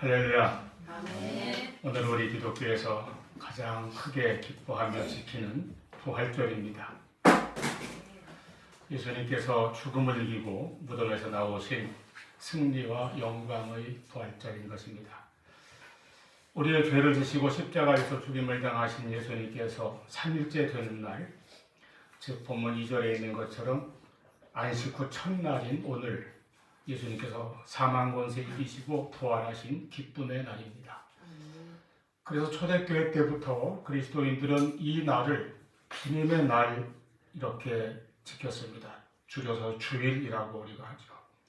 할렐루야. 아멘. 오늘 우리 기독교에서 가장 크게 기뻐하며 지키는 부활절입니다. 예수님께서 죽음을 이기고 무덤에서 나오신 승리와 영광의 부활절인 것입니다. 우리의 죄를 지시고 십자가에서 죽임을 당하신 예수님께서 3일째 되는 날, 즉 본문 2절에 있는 것처럼 안식 후 첫날인 오늘 예수님께서 사망 권세 이기시고 부활하신 기쁨의 날입니다. 그래서 초대교회 때부터 그리스도인들은 이 날을 주님의 날 이렇게 지켰습니다. 줄여서 주일이라고 우리가 하죠.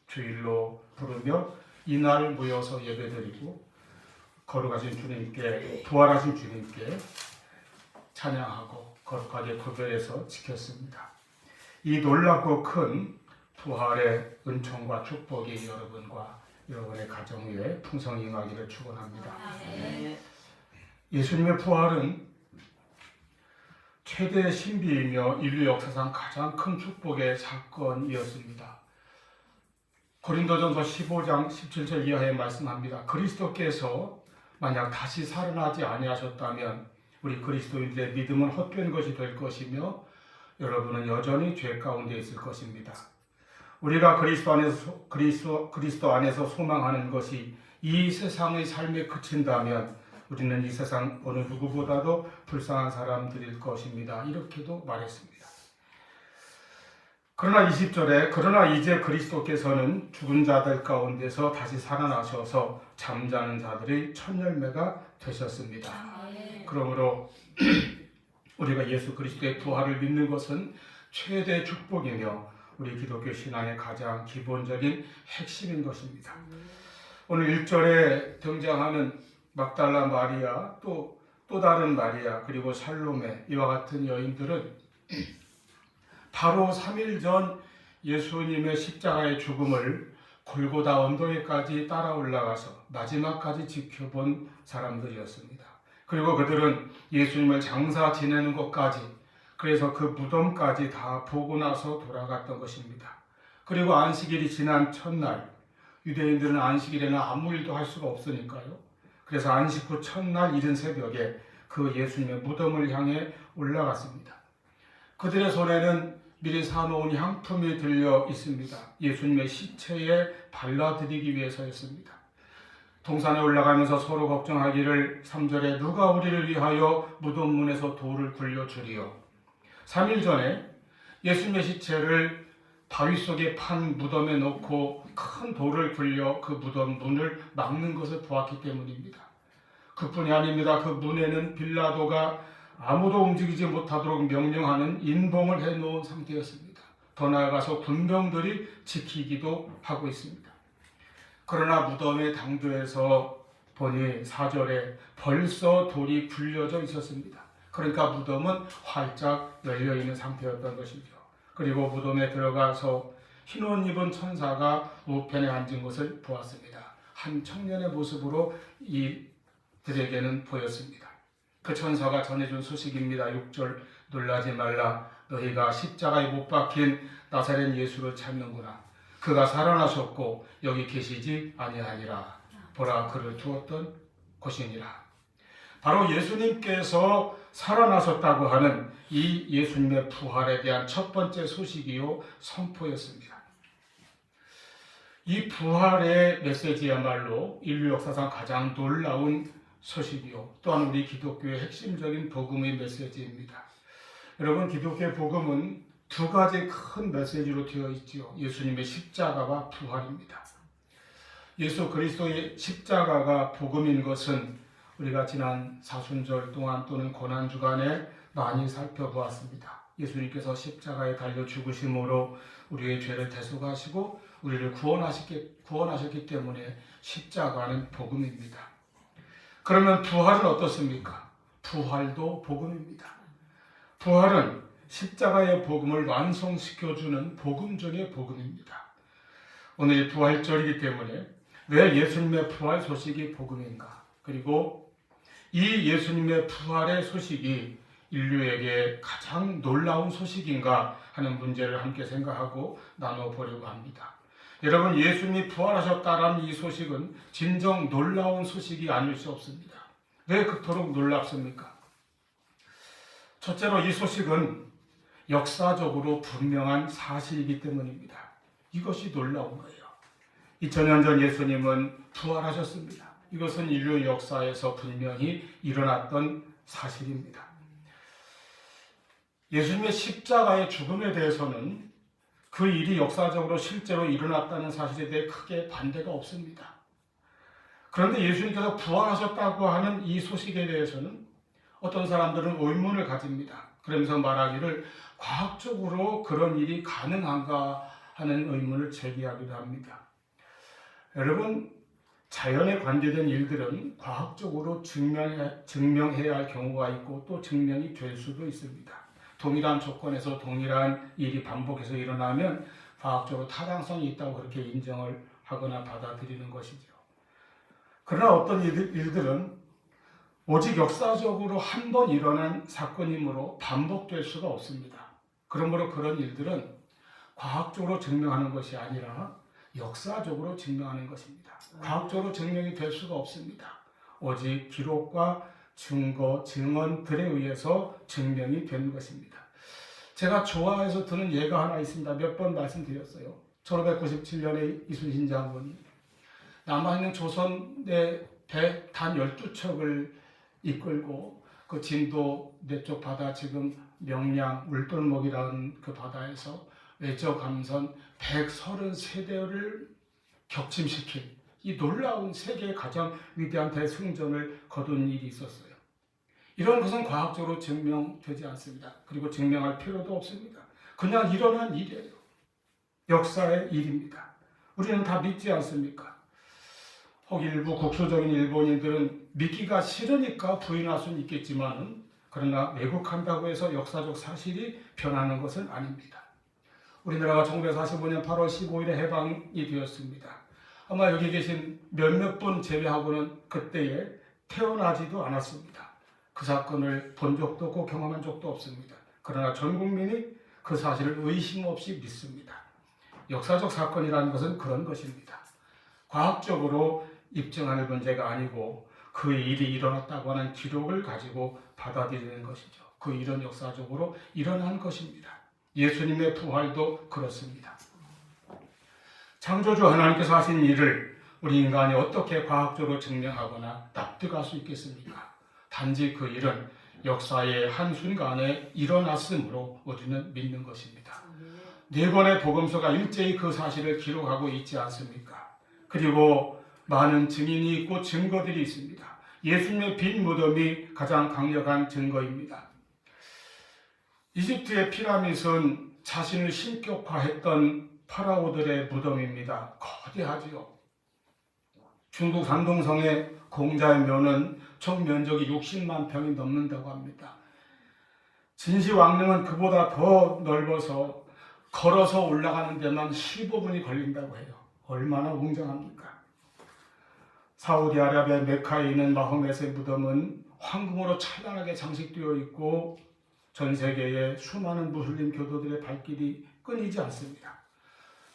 주일로 부르며 이날 모여서 예배드리고 거룩하신 주님께 부활하신 주님께 찬양하고 거룩하게 구별해서 지켰습니다. 이 놀랍고 큰 부활의 은총과 축복이 여러분과 여러분의 가정 위에 풍성히 임하기를 축원합니다. 예수님의 부활은 최대 신비이며 인류 역사상 가장 큰 축복의 사건이었습니다. 고린도전서 15장 17절 이하에 말씀합니다. 그리스도께서 만약 다시 살아나지 아니하셨다면 우리 그리스도인들의 믿음은 헛된 것이 될 것이며 여러분은 여전히 죄 가운데 있을 것입니다. 우리가 그리스도 안에서 그리스도, 그리스도 안에서 소망하는 것이 이 세상의 삶에 그친다면 우리는 이 세상 어느 누구보다도 불쌍한 사람들일 것입니다. 이렇게도 말했습니다. 그러나 20절에 그러나 이제 그리스도께서는 죽은 자들 가운데서 다시 살아나셔서 잠자는 자들의 첫 열매가 되셨습니다. 그러므로 우리가 예수 그리스도의 부활을 믿는 것은 최대 축복이며 우리 기독교 신앙의 가장 기본적인 핵심인 것입니다. 오늘 1절에 등장하는 막달라 마리아 또 또 다른 마리아 그리고 살로메 이와 같은 여인들은 바로 3일 전 예수님의 십자가의 죽음을 골고다 언덕에까지 따라 올라가서 마지막까지 지켜본 사람들이었습니다. 그리고 그들은 예수님을 장사 지내는 것까지 그래서 그 무덤까지 다 보고 나서 돌아갔던 것입니다. 그리고 안식일이 지난 첫날 유대인들은 안식일에는 아무 일도 할 수가 없으니까요. 그래서 안식 후 첫날 이른 새벽에 그 예수님의 무덤을 향해 올라갔습니다. 그들의 손에는 미리 사놓은 향품이 들려 있습니다. 예수님의 시체에 발라드리기 위해서였습니다. 동산에 올라가면서 서로 걱정하기를 3절에 누가 우리를 위하여 무덤 문에서 돌을 굴려주리요. 3일 전에 예수님의 시체를 바위 속에 판 무덤에 넣고 큰 돌을 굴려 그 무덤 문을 막는 것을 보았기 때문입니다. 그뿐이 아닙니다. 그 문에는 빌라도가 아무도 움직이지 못하도록 명령하는 인봉을 해놓은 상태였습니다. 더 나아가서 군병들이 지키기도 하고 있습니다. 그러나 무덤의 당도에서 보니 사절에 벌써 돌이 굴려져 있었습니다. 그러니까 무덤은 활짝 열려 있는 상태였던 것이죠. 그리고 무덤에 들어가서 흰옷 입은 천사가 우편에 앉은 것을 보았습니다. 한 청년의 모습으로 이들에게는 보였습니다. 그 천사가 전해준 소식입니다. 6절 놀라지 말라 너희가 십자가에 못 박힌 나사렛 예수를 찾는구나. 그가 살아나셨고 여기 계시지 아니하니라. 보라 그를 두었던 곳이니라. 바로 예수님께서 살아나셨다고 하는 이 예수님의 부활에 대한 첫 번째 소식이요 선포였습니다. 이 부활의 메시지야말로 인류 역사상 가장 놀라운 소식이요 또한 우리 기독교의 핵심적인 복음의 메시지입니다. 여러분 기독교의 복음은 두 가지 큰 메시지로 되어 있지요. 예수님의 십자가와 부활입니다. 예수 그리스도의 십자가가 복음인 것은 우리가 지난 사순절 동안 또는 고난 주간에 많이 살펴보았습니다. 예수님께서 십자가에 달려 죽으심으로 우리의 죄를 대속하시고 우리를 구원하셨기, 구원하셨기 때문에 십자가는 복음입니다. 그러면 부활은 어떻습니까? 부활도 복음입니다. 부활은 십자가의 복음을 완성시켜주는 복음 중의 복음입니다. 오늘 부활절이기 때문에 왜 예수님의 부활 소식이 복음인가? 그리고 이 예수님의 부활의 소식이 인류에게 가장 놀라운 소식인가 하는 문제를 함께 생각하고 나눠보려고 합니다. 여러분 예수님이 부활하셨다라는 이 소식은 진정 놀라운 소식이 아닐 수 없습니다. 왜 그토록 놀랍습니까? 첫째로 이 소식은 역사적으로 분명한 사실이기 때문입니다. 이것이 놀라운 거예요. 2000년 전 예수님은 부활하셨습니다. 이것은 인류 역사에서 분명히 일어났던 사실입니다. 예수님의 십자가의 죽음에 대해서는 그 일이 역사적으로 실제로 일어났다는 사실에 대해 크게 반대가 없습니다. 그런데 예수님께서 부활하셨다고 하는 이 소식에 대해서는 어떤 사람들은 의문을 가집니다. 그러면서 말하기를 과학적으로 그런 일이 가능한가 하는 의문을 제기하기도 합니다. 여러분, 자연에 관계된 일들은 과학적으로 증명해, 증명해야 할 경우가 있고 또 증명이 될 수도 있습니다. 동일한 조건에서 동일한 일이 반복해서 일어나면 과학적으로 타당성이 있다고 그렇게 인정을 하거나 받아들이는 것이죠. 그러나 어떤 일들, 일들은 오직 역사적으로 한 번 일어난 사건이므로 반복될 수가 없습니다. 그러므로 그런 일들은 과학적으로 증명하는 것이 아니라 역사적으로 증명하는 것입니다. 과학적으로 증명이 될 수가 없습니다. 오직 기록과 증거, 증언들에 의해서 증명이 되는 것입니다. 제가 좋아해서 드는 예가 하나 있습니다. 몇 번 말씀드렸어요. 1597년에 이순신 장군이 남아있는 조선의 배 단 12척을 이끌고 그 진도 내쪽 바다 지금 명량 울돌목이라는 그 바다에서 외 저 감선 133대를 격침시킨 이 놀라운 세계의 가장 위대한 대승전을 거둔 일이 있었어요. 이런 것은 과학적으로 증명되지 않습니다. 그리고 증명할 필요도 없습니다. 그냥 일어난 일이에요. 역사의 일입니다. 우리는 다 믿지 않습니까? 혹 일부 국소적인 일본인들은 믿기가 싫으니까 부인할 수는 있겠지만 그러나 왜곡한다고 해서 역사적 사실이 변하는 것은 아닙니다. 우리나라가 1945년 8월 15일에 해방이 되었습니다. 아마 여기 계신 몇몇 분 제외하고는 그때에 태어나지도 않았습니다. 그 사건을 본 적도 없고 경험한 적도 없습니다. 그러나 전 국민이 그 사실을 의심 없이 믿습니다. 역사적 사건이라는 것은 그런 것입니다. 과학적으로 입증하는 문제가 아니고 그 일이 일어났다고 하는 기록을 가지고 받아들이는 것이죠. 그 일은 역사적으로 일어난 것입니다. 예수님의 부활도 그렇습니다. 창조주 하나님께서 하신 일을 우리 인간이 어떻게 과학적으로 증명하거나 납득할 수 있겠습니까? 단지 그 일은 역사의 한순간에 일어났으므로 우리는 믿는 것입니다. 네 권의 복음서가 일제히 그 사실을 기록하고 있지 않습니까? 그리고 많은 증인이 있고 증거들이 있습니다. 예수님의 빈 무덤이 가장 강력한 증거입니다. 이집트의 피라밋은 자신을 신격화했던 파라오들의 무덤입니다. 거대하지요. 중국 산동성의 공자의 묘는 총 면적이 60만 평이 넘는다고 합니다. 진시황릉은 그보다 더 넓어서 걸어서 올라가는 데만 15분이 걸린다고 해요. 얼마나 웅장합니까? 사우디아라비아 메카에 있는 마호멧의 무덤은 황금으로 찬란하게 장식되어 있고 전 세계의 수많은 무슬림 교도들의 발길이 끊이지 않습니다.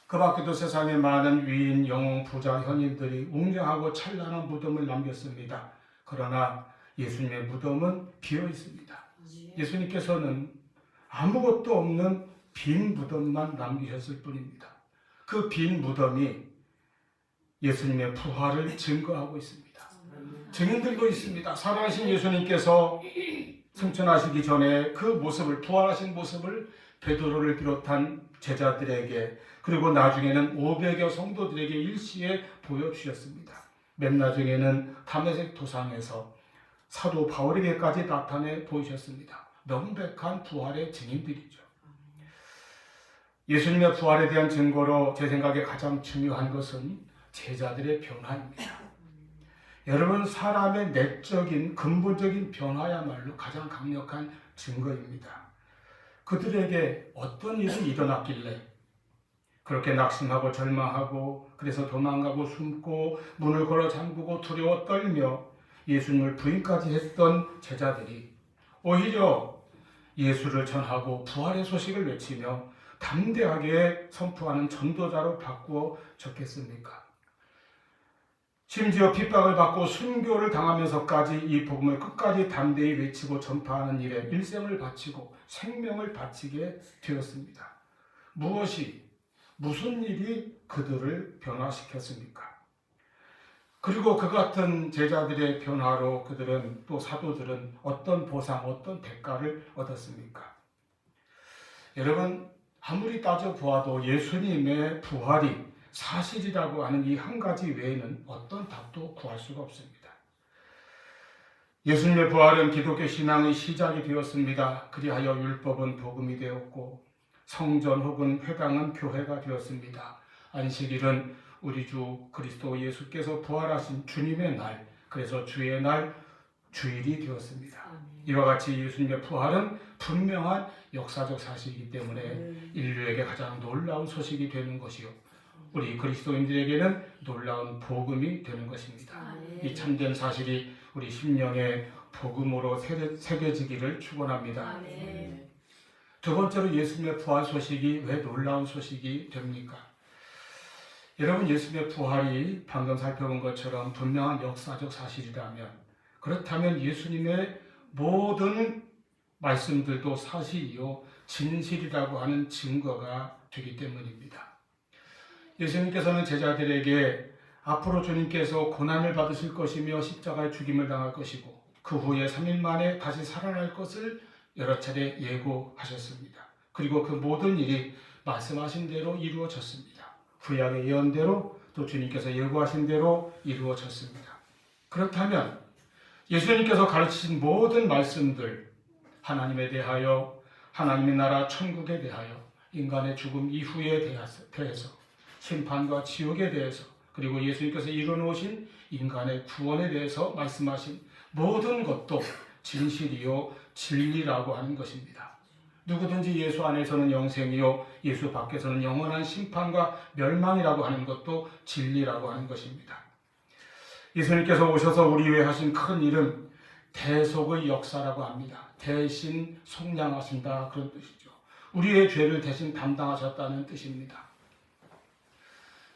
그 밖에도 세상에 많은 위인, 영웅, 부자, 현인들이 웅장하고 찬란한 무덤을 남겼습니다. 그러나 예수님의 무덤은 비어 있습니다. 예수님께서는 아무것도 없는 빈 무덤만 남기셨을 뿐입니다. 그 빈 무덤이 예수님의 부활을 증거하고 있습니다. 증인들도 있습니다. 살아가신 예수님께서 승천하시기 전에 그 모습을 부활하신 모습을 베드로를 비롯한 제자들에게 그리고 나중에는 500여 성도들에게 일시에 보여주셨습니다. 맨 나중에는 담에색 도상에서 사도 바울에게까지 나타내 보이셨습니다. 명백한 부활의 증인들이죠. 예수님의 부활에 대한 증거로 제 생각에 가장 중요한 것은 제자들의 변화입니다. 여러분 사람의 내적인 근본적인 변화야말로 가장 강력한 증거입니다. 그들에게 어떤 일이 일어났길래 그렇게 낙심하고 절망하고 그래서 도망가고 숨고 문을 걸어 잠그고 두려워 떨며 예수님을 부인까지 했던 제자들이 오히려 예수를 전하고 부활의 소식을 외치며 담대하게 선포하는 전도자로 바꾸어 졌겠습니까? 심지어 핍박을 받고 순교를 당하면서까지 이 복음을 끝까지 담대히 외치고 전파하는 일에 일생을 바치고 생명을 바치게 되었습니다. 무엇이 무슨 일이 그들을 변화시켰습니까? 그리고 그 같은 제자들의 변화로 그들은 또 사도들은 어떤 보상, 어떤 대가를 얻었습니까? 여러분 아무리 따져 보아도 예수님의 부활이 사실이라고 하는 이 한 가지 외에는 어떤 답도 구할 수가 없습니다. 예수님의 부활은 기독교 신앙의 시작이 되었습니다. 그리하여 율법은 복음이 되었고 성전 혹은 회당은 교회가 되었습니다. 안식일은 우리 주 그리스도 예수께서 부활하신 주님의 날, 그래서 주의 날 주일이 되었습니다. 이와 같이 예수님의 부활은 분명한 역사적 사실이기 때문에 인류에게 가장 놀라운 소식이 되는 것이요. 우리 그리스도인들에게는 놀라운 복음이 되는 것입니다. 이 참된 사실이 우리 심령의 복음으로 새겨- 새겨지기를 축원합니다. 두 번째로 예수님의 부활 소식이 왜 놀라운 소식이 됩니까? 여러분 예수님의 부활이 방금 살펴본 것처럼 분명한 역사적 사실이라면 그렇다면 예수님의 모든 말씀들도 사실이요 진실이라고 하는 증거가 되기 때문입니다. 예수님께서는 제자들에게 앞으로 주님께서 고난을 받으실 것이며 십자가의 죽임을 당할 것이고 그 후에 3일 만에 다시 살아날 것을 여러 차례 예고하셨습니다. 그리고 그 모든 일이 말씀하신 대로 이루어졌습니다. 구약의 예언대로 또 주님께서 예고하신 대로 이루어졌습니다. 그렇다면 예수님께서 가르치신 모든 말씀들 하나님에 대하여 하나님의 나라 천국에 대하여 인간의 죽음 이후에 대해서 심판과 지옥에 대해서 그리고 예수님께서 이루어놓으신 인간의 구원에 대해서 말씀하신 모든 것도 진실이요 진리라고 하는 것입니다. 누구든지 예수 안에서는 영생이요 예수 밖에서는 영원한 심판과 멸망이라고 하는 것도 진리라고 하는 것입니다. 예수님께서 오셔서 우리 위해 하신 큰 일은 대속의 역사라고 합니다. 대신 속량하신다 그런 뜻이죠. 우리의 죄를 대신 담당하셨다는 뜻입니다.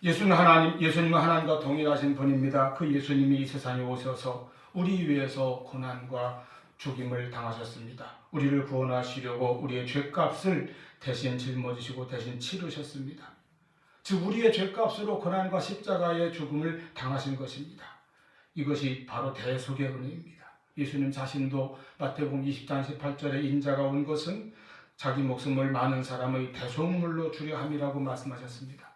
예수는 하나님, 예수님은 하나님과 동일하신 분입니다. 그 예수님이 이 세상에 오셔서 우리 위해서 고난과 죽임을 당하셨습니다. 우리를 구원하시려고 우리의 죄값을 대신 짊어지시고 대신 치르셨습니다. 즉 우리의 죄값으로 고난과 십자가의 죽음을 당하신 것입니다. 이것이 바로 대속의 은혜입니다. 예수님 자신도 마태복음 20장 18절에 인자가 온 것은 자기 목숨을 많은 사람의 대속물로 주려 함이라고 말씀하셨습니다.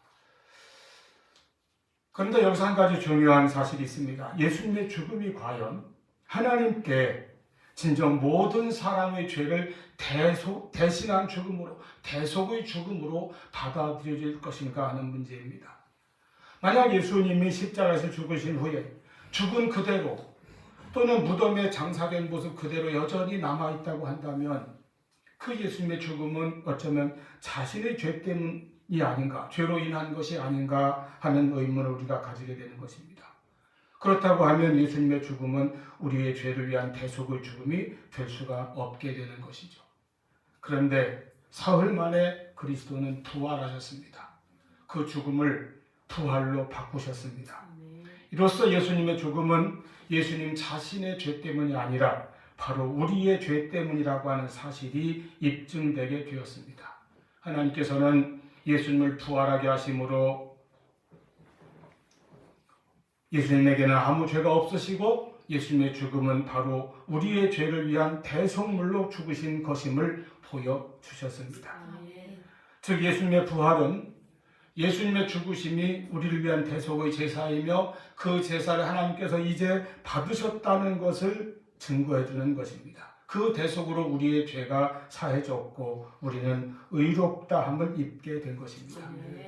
그런데 여기서 한 가지 중요한 사실이 있습니다. 예수님의 죽음이 과연 하나님께 진정 모든 사람의 죄를 대속, 대신한 죽음으로, 대속의 죽음으로 받아들여질 것인가 하는 문제입니다. 만약 예수님이 십자가에서 죽으신 후에 죽은 그대로 또는 무덤에 장사된 모습 그대로 여전히 남아있다고 한다면 그 예수님의 죽음은 어쩌면 자신의 죄 때문 이 아닌가, 죄로 인한 것이 아닌가 하는 의문을 우리가 가지게 되는 것입니다. 그렇다고 하면 예수님의 죽음은 우리의 죄를 위한 대속의 죽음이 될 수가 없게 되는 것이죠. 그런데 사흘 만에 그리스도는 부활하셨습니다. 그 죽음을 부활로 바꾸셨습니다. 이로써 예수님의 죽음은 예수님 자신의 죄 때문이 아니라 바로 우리의 죄 때문이라고 하는 사실이 입증되게 되었습니다. 하나님께서는 예수님을 부활하게 하심으로 예수님에게는 아무 죄가 없으시고 예수님의 죽음은 바로 우리의 죄를 위한 대속물로 죽으신 것임을 보여주셨습니다. 즉 예수님의 부활은 예수님의 죽으심이 우리를 위한 대속의 제사이며 그 제사를 하나님께서 이제 받으셨다는 것을 증거해 주는 것입니다. 그 대속으로 우리의 죄가 사해졌고 우리는 의롭다 함을 입게 된 것입니다.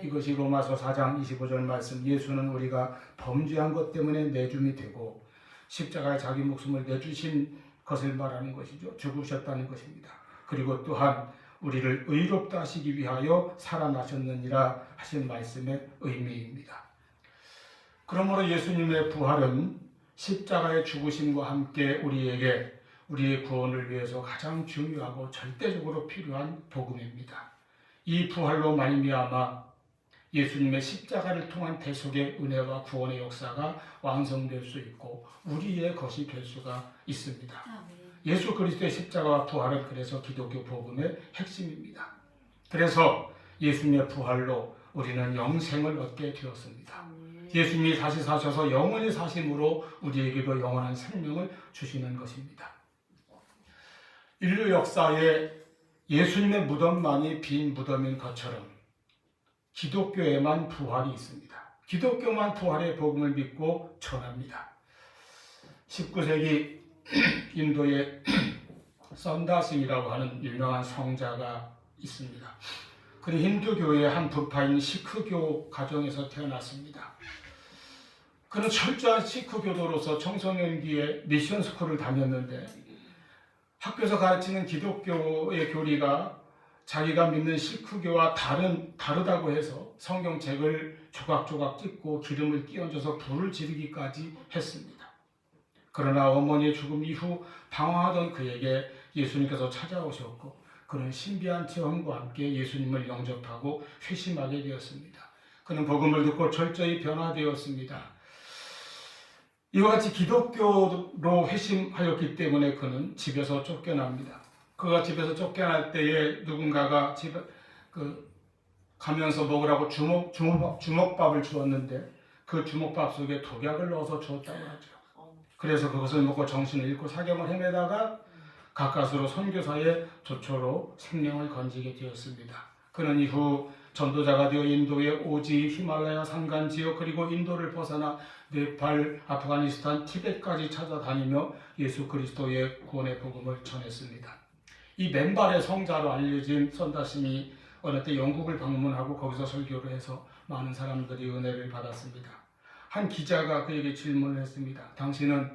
이것이 로마서 4장 25절 말씀 예수는 우리가 범죄한 것 때문에 내줌이 되고 십자가에 자기 목숨을 내주신 것을 말하는 것이죠. 죽으셨다는 것입니다. 그리고 또한 우리를 의롭다 하시기 위하여 살아나셨느니라 하신 말씀의 의미입니다. 그러므로 예수님의 부활은 십자가의 죽으심과 함께 우리에게 우리의 구원을 위해서 가장 중요하고 절대적으로 필요한 복음입니다. 이 부활로 말미암아 예수님의 십자가를 통한 대속의 은혜와 구원의 역사가 완성될 수 있고 우리의 것이 될 수가 있습니다. 예수 그리스도의 십자가와 부활은 그래서 기독교 복음의 핵심입니다. 그래서 예수님의 부활로 우리는 영생을 얻게 되었습니다. 예수님이 다시 사셔서 영원히 사심으로 우리에게도 영원한 생명을 주시는 것입니다. 인류 역사에 예수님의 무덤만이 빈 무덤인 것처럼 기독교에만 부활이 있습니다. 기독교만 부활의 복음을 믿고 전합니다. 19세기 인도의 썬다싱이라고 하는 유명한 성자가 있습니다. 그는 힌두교의 한 부파인 시크교 가정에서 태어났습니다. 그는 철저한 시크교도로서 청소년기에 미션 스쿨을 다녔는데 학교에서 가르치는 기독교의 교리가 자기가 믿는 시크교와 다른 다르다고 해서 성경책을 조각조각 찍고 기름을 끼얹어서 불을 지르기까지 했습니다. 그러나 어머니의 죽음 이후 방황하던 그에게 예수님께서 찾아오셨고 그는 신비한 체험과 함께 예수님을 영접하고 회심하게 되었습니다. 그는 복음을 듣고 철저히 변화되었습니다. 이와 같이 기독교로 회심하였기 때문에 그는 집에서 쫓겨납니다. 그가 집에서 쫓겨날 때에 누군가가 집에 그 가면서 먹으라고 주먹 주먹 주먹밥을 주었는데 그 주먹밥 속에 독약을 넣어서 주었다고 하죠. 어. 그래서 그것을 먹고 정신을 잃고 사경을 헤매다가 가까스로 선교사의 조처로 생명을 건지게 되었습니다. 그는 이후 전도자가 되어 인도의 오지, 히말라야 산간 지역 그리고 인도를 벗어나 네팔, 아프가니스탄, 티벳까지 찾아다니며 예수 그리스도의 구원의 복음을 전했습니다. 이 맨발의 성자로 알려진 선다심이 어느 때 영국을 방문하고 거기서 설교를 해서 많은 사람들이 은혜를 받았습니다. 한 기자가 그에게 질문을 했습니다. 당신은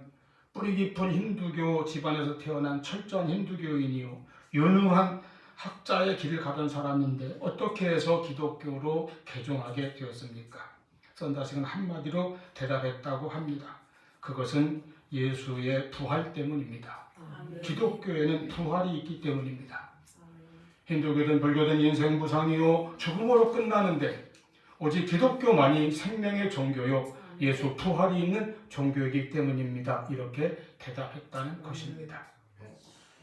뿌리 깊은 힌두교 집안에서 태어난 철저한 힌두교인이요 유능한 학자의 길을 가던 사람인데 어떻게 해서 기독교로 개종하게 되었습니까? 선다식은 한마디로 대답했다고 합니다. 그것은 예수의 부활 때문입니다. 기독교에는 부활이 있기 때문입니다. 힌두교든 불교든 인생 무상이요 죽음으로 끝나는데 오직 기독교만이 생명의 종교요 예수 부활이 있는 종교이기 때문입니다. 이렇게 대답했다는 것입니다.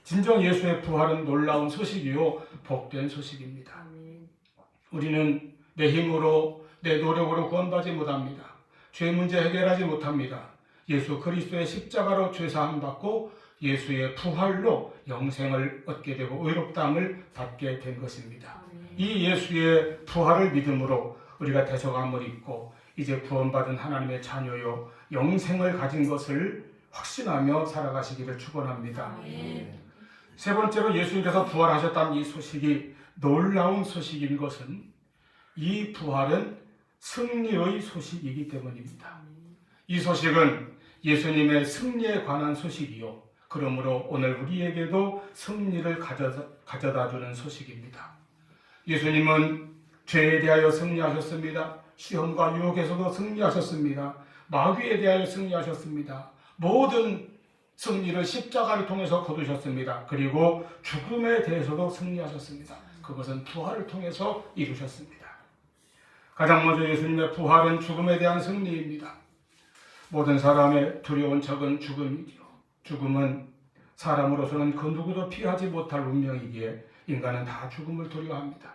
진정 예수의 부활은 놀라운 소식이요 복된 소식입니다. 우리는 내 힘으로 내 노력으로 구원받지 못합니다. 죄 문제 해결하지 못합니다. 예수 그리스도의 십자가로 죄 사함 받고 예수의 부활로 영생을 얻게 되고 의롭다함을 받게 된 것입니다. 이 예수의 부활을 믿음으로 우리가 대속함을 입고 이제 구원받은 하나님의 자녀요 영생을 가진 것을 확신하며 살아가시기를 축원합니다. 세 번째로 예수님께서 부활하셨다는 이 소식이 놀라운 소식인 것은 이 부활은 승리의 소식이기 때문입니다. 이 소식은 예수님의 승리에 관한 소식이요. 그러므로 오늘 우리에게도 승리를 가져다, 주는 소식입니다. 예수님은 죄에 대하여 승리하셨습니다. 시험과 유혹에서도 승리하셨습니다. 마귀에 대하여 승리하셨습니다. 모든 승리를 십자가를 통해서 거두셨습니다. 그리고 죽음에 대해서도 승리하셨습니다. 그것은 부활을 통해서 이루셨습니다. 가장 먼저 예수님의 부활은 죽음에 대한 승리입니다. 모든 사람의 두려운 적은 죽음이죠. 죽음은 사람으로서는 그 누구도 피하지 못할 운명이기에 인간은 다 죽음을 두려워합니다.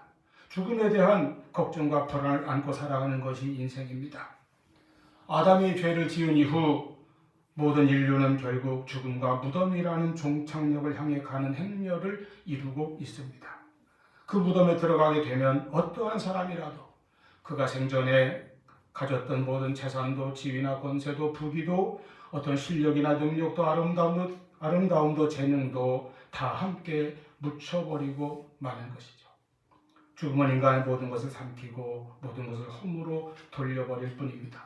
죽음에 대한 걱정과 불안을 안고 살아가는 것이 인생입니다. 아담이 죄를 지은 이후 모든 인류는 결국 죽음과 무덤이라는 종착역을 향해 가는 행렬을 이루고 있습니다. 그 무덤에 들어가게 되면 어떠한 사람이라도 그가 생전에 가졌던 모든 재산도 지위나 권세도 부귀도 어떤 실력이나 능력도 아름다움도 아름다움도 재능도 다 함께 묻혀버리고 마는 것이죠. 죽음은 인간의 모든 것을 삼키고 모든 것을 험으로 돌려버릴 뿐입니다.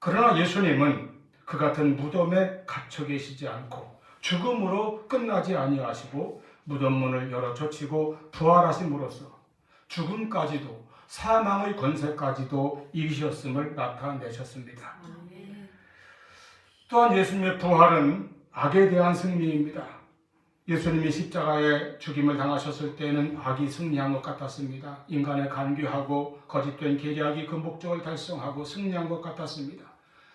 그러나 예수님은 그 같은 무덤에 갇혀 계시지 않고 죽음으로 끝나지 아니하시고 무덤 문을 열어 젖히고 부활하심으로써 죽음까지도 사망의 권세까지도 이기셨음을 나타내셨습니다. 아멘. 또한 예수님의 부활은 악에 대한 승리입니다. 예수님이 십자가에 죽임을 당하셨을 때는 악이 승리한 것 같았습니다. 인간의 간교하고 거짓된 계략이 그 목적을 달성하고 승리한 것 같았습니다.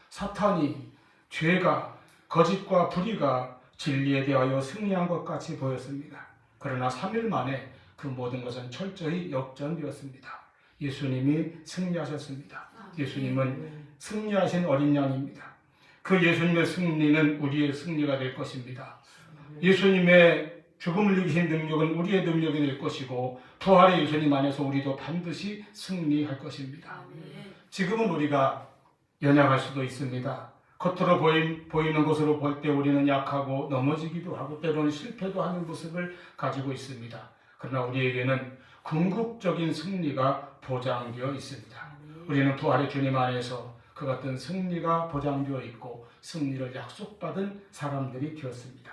사탄이 죄가 거짓과 불의가 진리에 대하여 승리한 것 같이 보였습니다. 그러나 3일 만에 그 모든 것은 철저히 역전되었습니다. 예수님이 승리하셨습니다. 예수님은 승리하신 어린 양입니다. 그 예수님의 승리는 우리의 승리가 될 것입니다. 예수님의 죽음을 이기신 능력은 우리의 능력이 될 것이고 부활의 예수님 안에서 우리도 반드시 승리할 것입니다. 지금은 우리가 연약할 수도 있습니다. 겉으로 보이, 보이는 것으로 볼 때 우리는 약하고 넘어지기도 하고 때로는 실패도 하는 모습을 가지고 있습니다. 그러나 우리에게는 궁극적인 승리가 보장되어 있습니다. 우리는 부활의 주님 안에서 그 같은 승리가 보장되어 있고 승리를 약속받은 사람들이 되었습니다.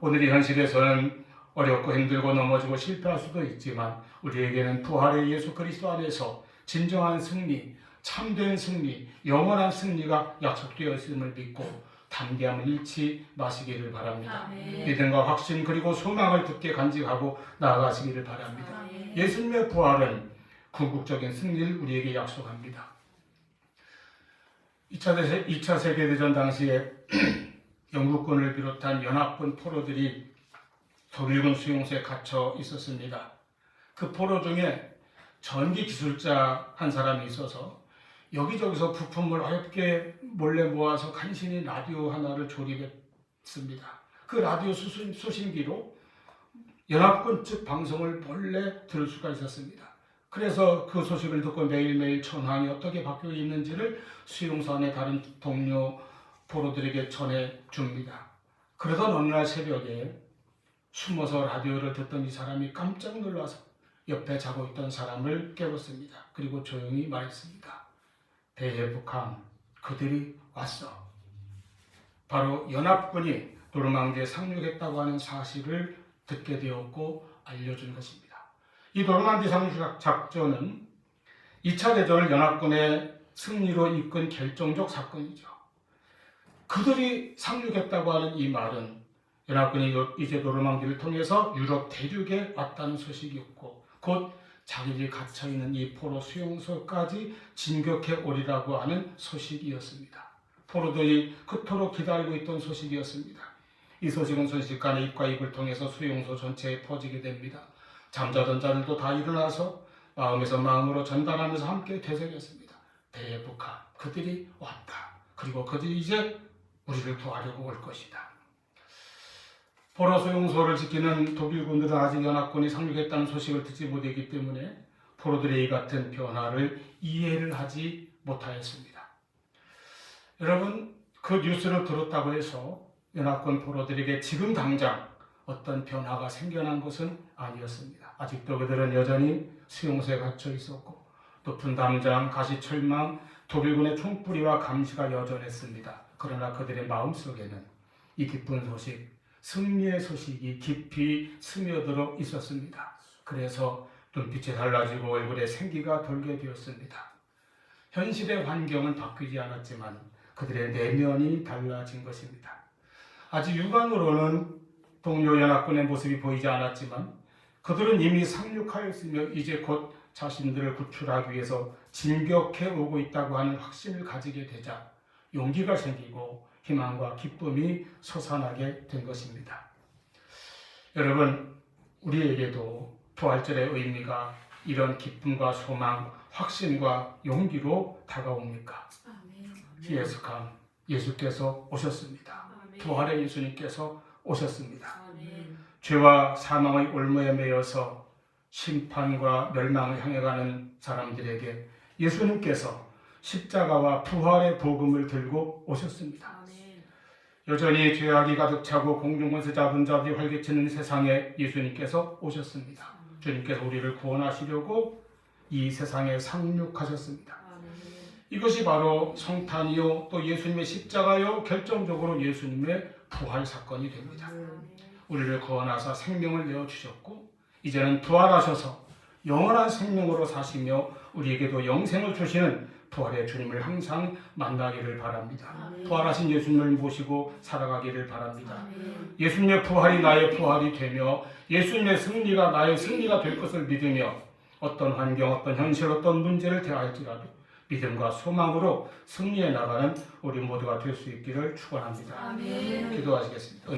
오늘의 현실에서는 어렵고 힘들고 넘어지고 실패할 수도 있지만 우리에게는 부활의 예수 그리스도 안에서 진정한 승리, 참된 승리, 영원한 승리가 약속되어 있음을 믿고 담대함을 잃지 마시기를 바랍니다. 믿음과 확신 그리고 소망을 굳게 간직하고 나아가시기를 바랍니다. 예수님의 부활은 궁극적인 승리를 우리에게 약속합니다. 2차, 대세, 2차 세계대전 당시에 영국군을 비롯한 연합군 포로들이 독일군 수용소에 갇혀 있었습니다. 그 포로 중에 전기 기술자 한 사람이 있어서 여기저기서 부품을 어렵게 몰래 모아서 간신히 라디오 하나를 조립했습니다. 그 라디오 수신, 수신기로 연합군 측 방송을 몰래 들을 수가 있었습니다. 그래서 그 소식을 듣고 매일매일 전황이 어떻게 바뀌어 있는지를 안의 다른 동료 포로들에게 전해 줍니다. 그러던 어느 날 새벽에 숨어서 라디오를 듣던 이 사람이 깜짝 놀라서 옆에 자고 있던 사람을 깨웠습니다. 그리고 조용히 말했습니다. 대북함 그들이 왔어. 바로 연합군이 노르망디에 상륙했다고 하는 사실을 듣게 되었고 알려준 것입니다. 이 노르망디 상륙 작전은 2차 대전을 연합군의 승리로 이끈 결정적 사건이죠. 그들이 상륙했다고 하는 이 말은 연합군이 이제 노르망디를 통해서 유럽 대륙에 왔다는 소식이었고 곧 자기들이 갇혀 있는 이 포로 수용소까지 진격해 오리라고 하는 소식이었습니다. 포로들이 그토록 기다리고 있던 소식이었습니다. 이 소식은 순식간에 입과 입을 통해서 수용소 전체에 퍼지게 됩니다. 잠자던 자들도 다 일어나서 마음에서 마음으로 전달하면서 함께 되새겼습니다. 대북한 그들이 왔다. 그리고 그들이 이제 우리를 구하려고 올 것이다. 포로 소 용소를 지키는 독일군들은 아직 연합군이 상륙했다는 소식을 듣지 못했기 때문에 포로들의 이 같은 변화를 이해를 하지 못하였습니다. 여러분 그 뉴스를 들었다고 해서 연합군 포로들에게 지금 당장 어떤 변화가 생겨난 것은 아니었습니다. 아직도 그들은 여전히 수용소에 갇혀 있었고 높은 담장, 가시철망, 독일군의 총뿌리와 감시가 여전했습니다. 그러나 그들의 마음속에는 이 기쁜 소식, 승리의 소식이 깊이 스며들어 있었습니다. 그래서 눈빛이 달라지고 얼굴에 생기가 돌게 되었습니다. 현실의 환경은 바뀌지 않았지만 그들의 내면이 달라진 것입니다. 아직 육안으로는 동료 연합군의 모습이 보이지 않았지만 그들은 이미 상륙하였으며 이제 곧 자신들을 구출하기 위해서 진격해 오고 있다고 하는 확신을 가지게 되자 용기가 생기고 희망과 기쁨이 솟아나게 된 것입니다. 여러분, 우리에게도 부활절의 의미가 이런 기쁨과 소망, 확신과 용기로 다가옵니까? 예수감, 예수께서 오셨습니다. 부활의 예수님께서 오셨습니다. 죄와 사망의 올무에 매여서 심판과 멸망을 향해 가는 사람들에게 예수님께서 십자가와 부활의 복음을 들고 오셨습니다. 여전히 죄악이 가득 차고 공중권세 잡은 자들이 활개치는 세상에 예수님께서 오셨습니다. 주님께서 우리를 구원하시려고 이 세상에 상륙하셨습니다. 이것이 바로 성탄이요 또 예수님의 십자가요 결정적으로 예수님의 부활 사건이 됩니다. 우리를 구원하사 생명을 내어 주셨고 이제는 부활하셔서 영원한 생명으로 사시며 우리에게도 영생을 주시는 부활의 주님을 항상 만나기를 바랍니다. 아멘. 부활하신 예수님을 모시고 살아가기를 바랍니다. 아멘. 예수님의 부활이 나의 부활이 되며 예수님의 승리가 나의 승리가 될 것을 믿으며 어떤 환경, 어떤 현실, 어떤 문제를 대할지라도 믿음과 소망으로 승리해 나가는 우리 모두가 될 수 있기를 축원합니다. 기도하시겠습니다.